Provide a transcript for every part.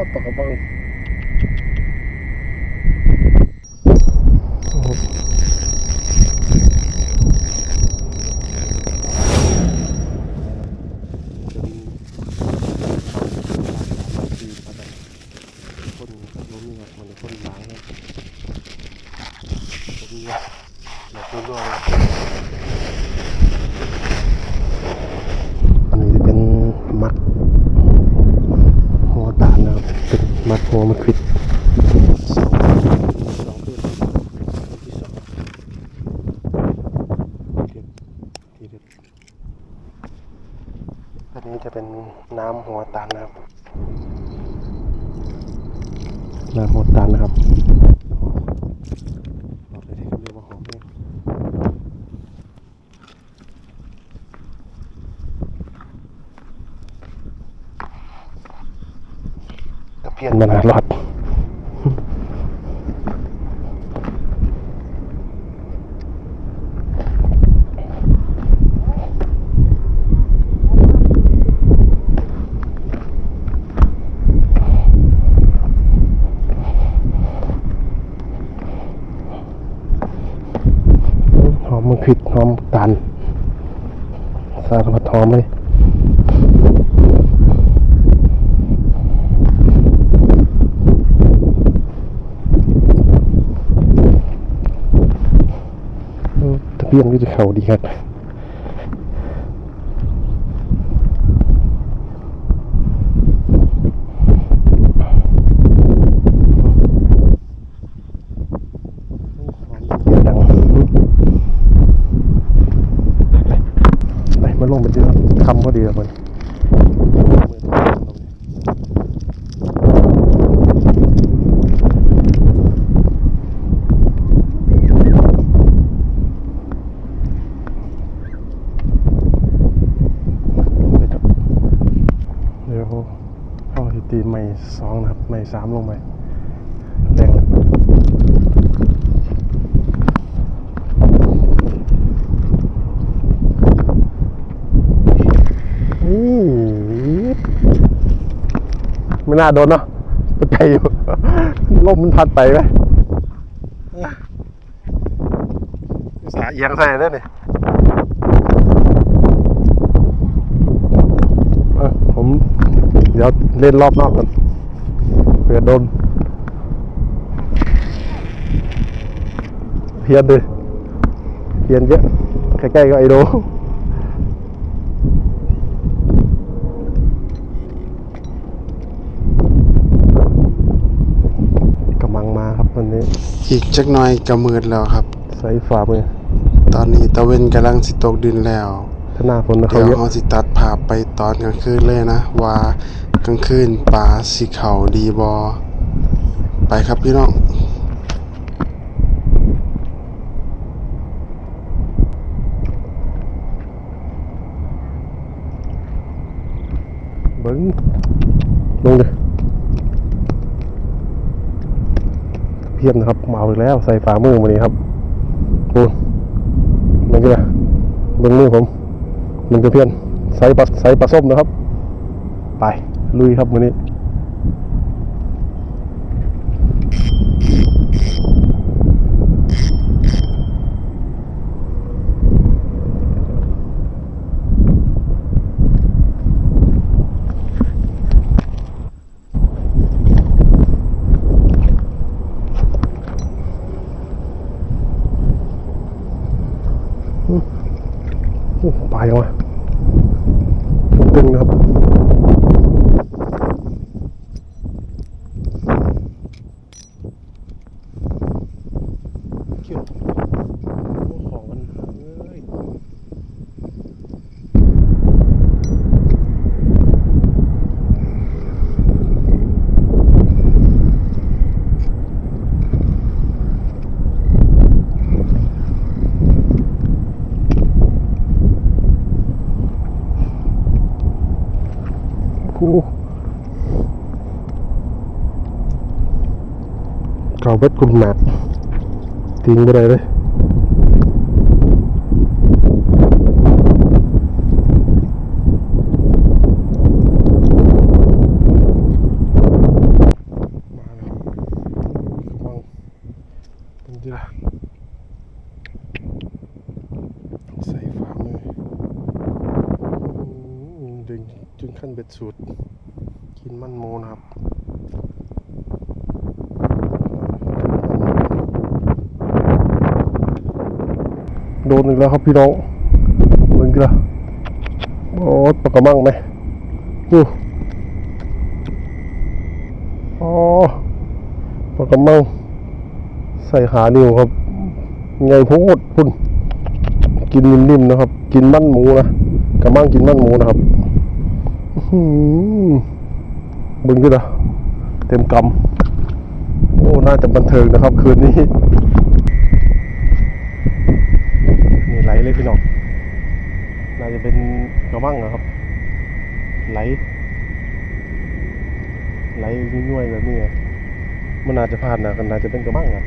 ปากกระปังคนรู้มีแบบมันคนล้างเลยผมเนี่ยแบบรัวๆเลยอันนี้จะเป็นมัด หัวตาลนะครับ เป็นมัดหัวมันคิดอันนี้จะเป็นน้ำหัวตันนะครับน้ำหัวตันนะครับบอกเลยที่เขาเรียกว่าหอมเนี่ย ตะเพียนมันหารอดหอมมันขิดหอมตัน สารพัดหอมเลย อืมตะเพียนก็จะเข่าดีครับเสียงดังไปมาลงไปเจอคำพอดีแล้วมันเดี๋ยวเอา สิตีใหม่สองนะครับใหม่สามลงไปแรงเลยนี่ไม่น่าโดนเนาะไปไกลอยู่ลมมันพัดไปไหมสาเอียงใส่ได้เนี่ยเอ้ยผมเดี๋ยวเล่นรอบนอกกันเผื่อโดนเพียนดิเพียนเยอะใกล้ๆก็ไอโดกำลังมาครับวันนี้ อีกจักหน่อยก็มืดแล้วครับ ใส่ฝ่ามือตอนนี้ตะเวนกำลังสิตกดินแล้วถ้าหน้าฝนนะเขาเดี๋ยวเยอะ เราสิตัดภาพไปตอนกลางคืนเลยนะ ว่าก ลางคืนป่าสิเขาดีบอ ไปครับพี่น้องเบิ้งลงเลยเพียบนะครับเมาอีกแล้วใส่ฝ่ามือมานี้ครับโอ้นั่นก็เลยเบิ้งมือผมมันก็เพียนใส่ปลาใส่ปลาส้มนะครับ ไป ลุยครับวันนี้โอ้ปลายังวะตึงนะครับคิวของมันเอ้ยกู เขาเบ็ดคุณหนักทิ้งไปเลยเลย ขั้นเบ็ด สูตรกินมันโมนะครับโดนอีกแล้วครับพี่น้องมึงกระโอ้ยปากกระมังไหมอู้อ๋อปากกระมัง ใส่ขานิ้วครับ ไงโพดพุ่น กินนิ่มๆนะครับ กินมันหมูนะกระมังกินมันหมูนะครับ บึงขึ้นอะเต็มกำโอ้ น่าจะบันเทิงนะครับ คืนนี้ นี่ไหลเลยพี่น้อง น่าจะเป็นกระมังนะครับ ไหล ไหลย่วยๆแบบนี้มันน่าจะผ่านนะกันน่าจะเป็นกระมังนะ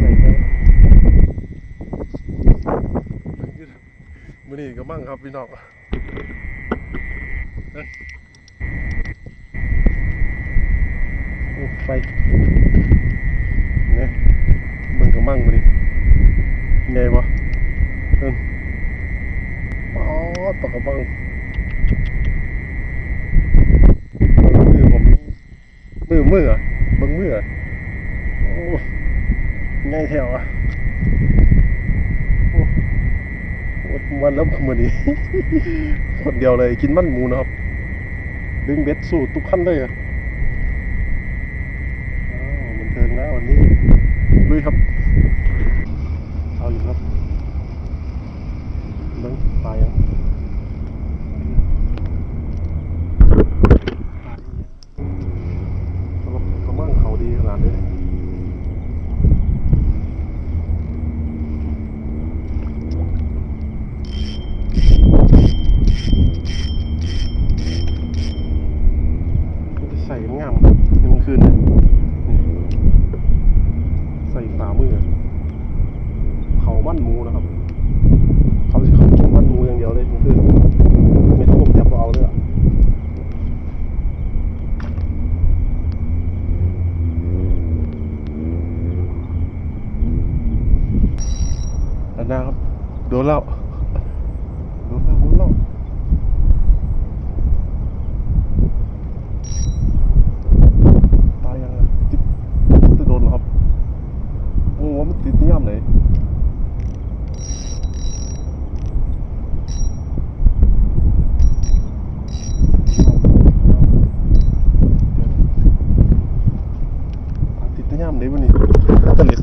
ใส่ไป มือนี่งครับพี่น้องโอ้ไฟเนี่ยมันก็มั่งมาดิไงวะเอิ้นป๊อดปากกระบังมือผมมือมืออะเบังมืออะโอ้ไงแถวอะโอ้โอ้ วันแล้วมือนี้ คนเดียวเลยกินมันหมูนะครับ ดึงเบ็ดสูตรทุกขั้นเลยอะอ้าวมันเทิงแล้ววันนี้ลุยครับ เอาอยู่ครับเบิ้งปลายังปลาดีอะเขาบอกเขามั่งเขาดีขนาดนี้มันจะใส่งามในกลาง คืนใส่ฝ่ามือเขามั่นมูนะครับ เขาจะเขากินมั่นมูอย่างเดียวเลยคือคืนต้องจับเอาเลยอะอันนะครับโดนแล้วโดนแล้วโดนแล้วตายยังไงจิ๊บจะโดนเหรอครับ โอ้ว่ามันติดย่ำเลยติดย่ำเลยวันนี้ตะลิด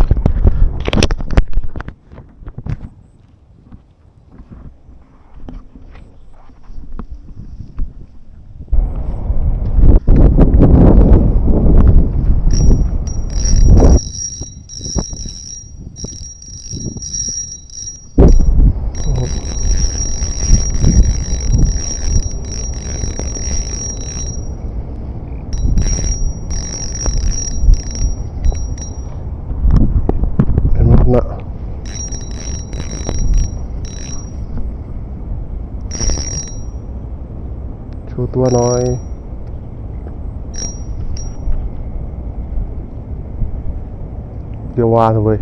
เห็นไหมน่ะชู ตัวหน่อยเดี๋ยววาเถอะเว้ย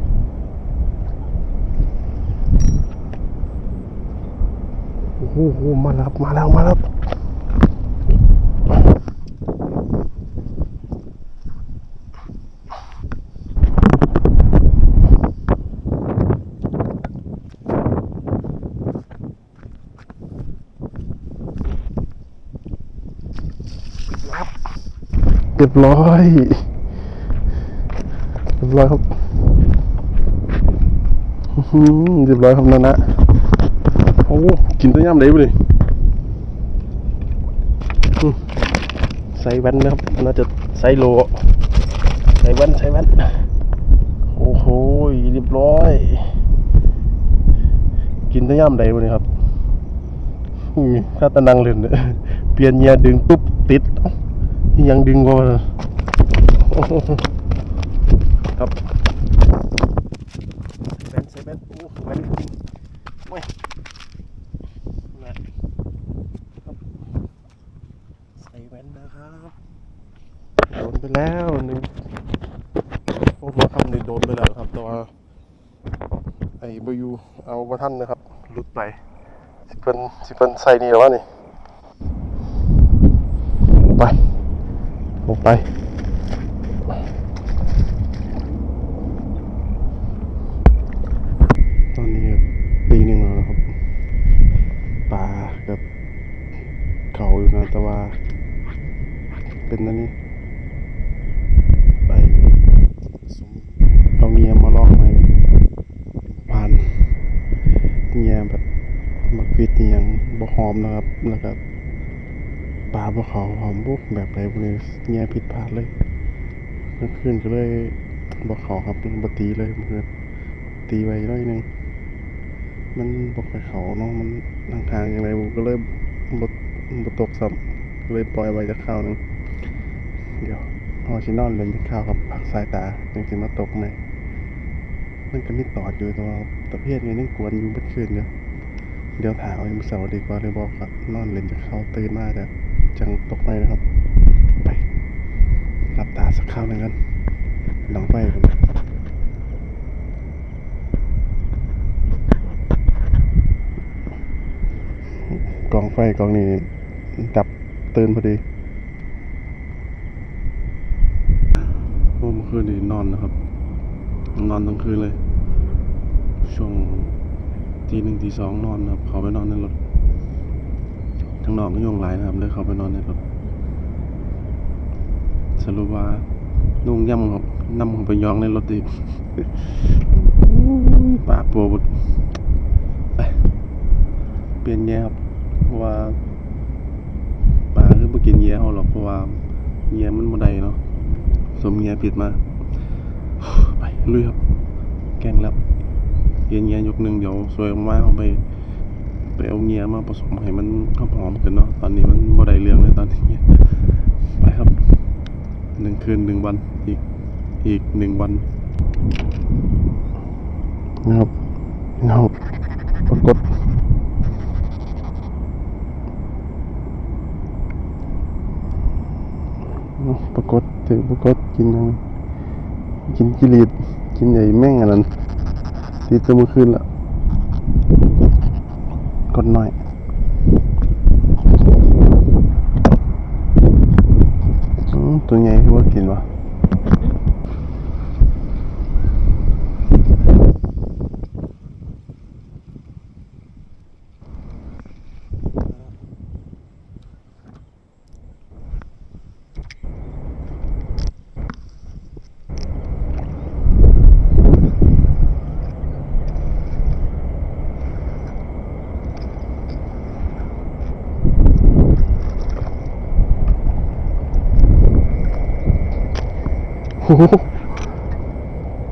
โอ้โหมาแล้วมาแล้วมาแล้ว เรียบร้อยเรียบร้อยครับอือหือเรียบร้อยครับนั่นนะโอ้กินตัวย่ำเลยไปเลยใส่แว่นนะครับน่าจะใส่โลใส่แว่นใส่แว่นโอ้โหเรียบร้อย กินตัวย่ำเลยไปเลยครับถ้าตะนังเล่นเปลี่ยนเงียดึงปุ๊บติดอ ยังดึงกว่าโอ้โหครับแบนใส่แบนโอ้แบนจริงโอ้ยนะครับใส่แบนนะครับโดนไปแล้วหนึ่งโอ้โหคำนี้โดนไปแล้วครับแต่ว่าอ้บอยูเอาบ่ทันนะครับหลุดไปสิเพิ่นสิเพิ่นใส่นี่แล้ววะนี่ไป ลงไป ตอนนี้ครับตีหนึ่งแล้วนะครับปลากับเขาอยู่นะแต่ว่าเป็นนั่นนี่ไปเอาเงียมาลอกในผ่านเงียแบบมาคิดอหยังบ่หอมนะครับแล้วก็ ปลาบ่เขาหอมบุกแบบไรพวกนี้เงียผิดพลาดเลยเมื่อคืนก็เลยบ่เขาครับบตีเลยเมื่อคืนตีไว้ร้อยหนึงมันบกไปเขาเนาะมันทางทางอย่างไรผมก็เลยบดบดตกซ้ำก็เลยปล่อยไว้จะข้าวหนึงเดี๋ยวเอชินอนเลยจะข้าวกับผักสายตาจริงๆมาตกไหมมันก็มีตอดอยู่ตัวตะเพียนยังยังกวนอยู่เมื่อคืนเดียเดี๋ยวถามเอาเสาร์ดีกว่าเลยบอกครับนอนเล่นจะเข้าตื่นมาแต่ จังตกไหมนะครับ ไปรับตาสักข้าวหนึ่งกันลองไปกันกองไฟกองนี้ดับตื่นพอดีโอ้เมื่อคืนนี้นอนนะครับ นอนทั้งคืนเลย ช่วงทีหนึ่งทีสองนอนนะครับ เขาไปนอนในรถ ทั้งนอกทั้งยงหลายนะครับเลยเขาไปนอนในรถสรุปว่านุ่งย่ำครับนำเขาไปยองในรถอีกปากปวบุดไปเปลี่ยนแย่ครับเพราะว่าปลาคือบ่กินเหยียเฮาหรอกเพราะว่าเหยียมันบ่ได้เนาะสมเหยียผิดมาไปลุยครับแกงแล้วเยียเหยียยกหนึ่งเดี๋ยวสวยออกมาเอาไป ไปเอาเหยียมาผสมให้มันหอมๆขึ้นเนาะตอนนี้มันบ่ได้เรื่องเลยตอนนี้ไปครับหนึ่งคืนหนึ่งวันอีกอีกหนึ่งวันนะครับนะครับปรากฏปรากฏถึงปรากฏกินยังกินกิริดกินใหญ่แม่งอันนั้นตีตัวมือขึ้นละ กดหน่อยตัวใหญ่ที่ว่ากินวะ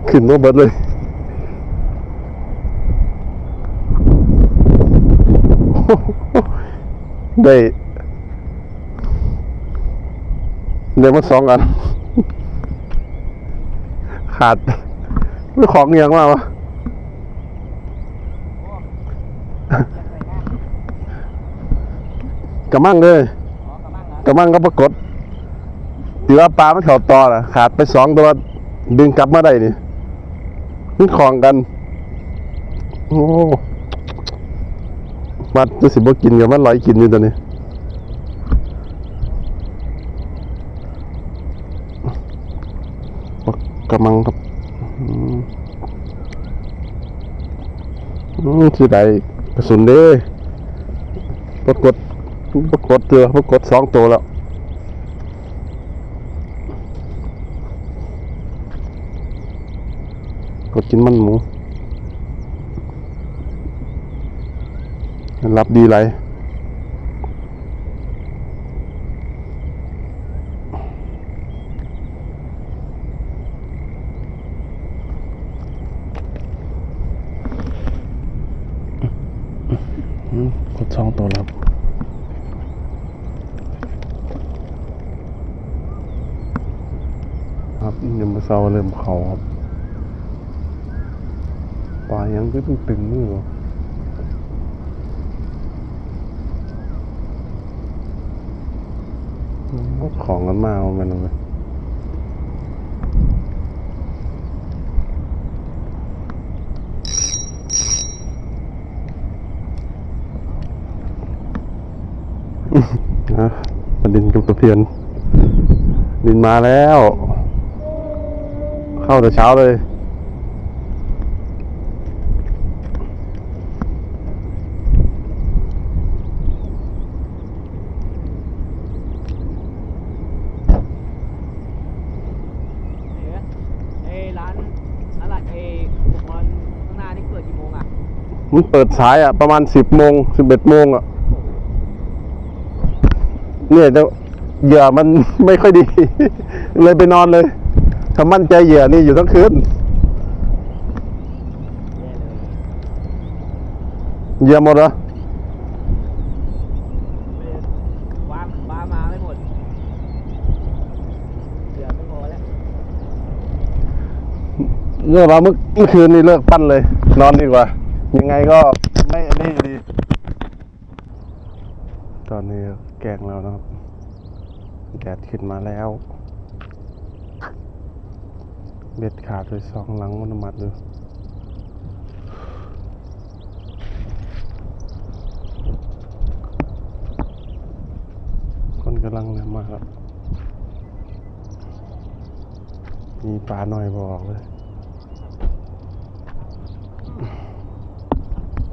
ขึ้นมาเบิดเลยได้ได้มาสองอัน ขาดไม่ของเงียงมากวะกระมังเลยกระมังก็ปรากฏ ถือว่าปลามันเข่าต่อน่ะขาดไปสองตัวดึงกลับมาได้นี่มันของกัน โอ้มัดจะสิบ่กินกับมันลอยกินอยู่ตอนนี้กกระมังครับอืมอืมสิได้กระสุนเด้ปรากฏปรากฏเตือปรากฏสองตัวแล้ว กดกินมันหมูรับดีไรกดสองตัวแล้วครับยังมาเศร้าเริ่มเขาครับ ยังตึงตึงมือวะก็ของกันมาเอามันเลยนะประดินกับตะเพียน ดินมาแล้ว เข้าแต่เช้าเลย มันเปิดสายอะ ประมาณสิบโมงสิบเอ็ดโมงอะ เนี่ยแต่เหยื่อมันไม่ค่อยดี เลยไปนอนเลยถ้ามั่นใจเหยื่อนี่อยู่ทั้งคืนแย่เลยเหยื่อหมดเหรอไม่ได้ว้าว้ามาไม่หมดเหลือไม่พอแล้วเรื่องเราเมื่อเมื่อคืนนี่เลิกปั้นเลย นอนดีกว่า ยังไงก็ไม่นี่อยู่ดี ตอนนี้แกงแล้วนะครับ แดดขึ้นมาแล้ว เบ็ดขาดไปสองหลังมันมัดอยู่คนกำลังเนี่ยมากครับ มีปลาหน่อยบอกเลย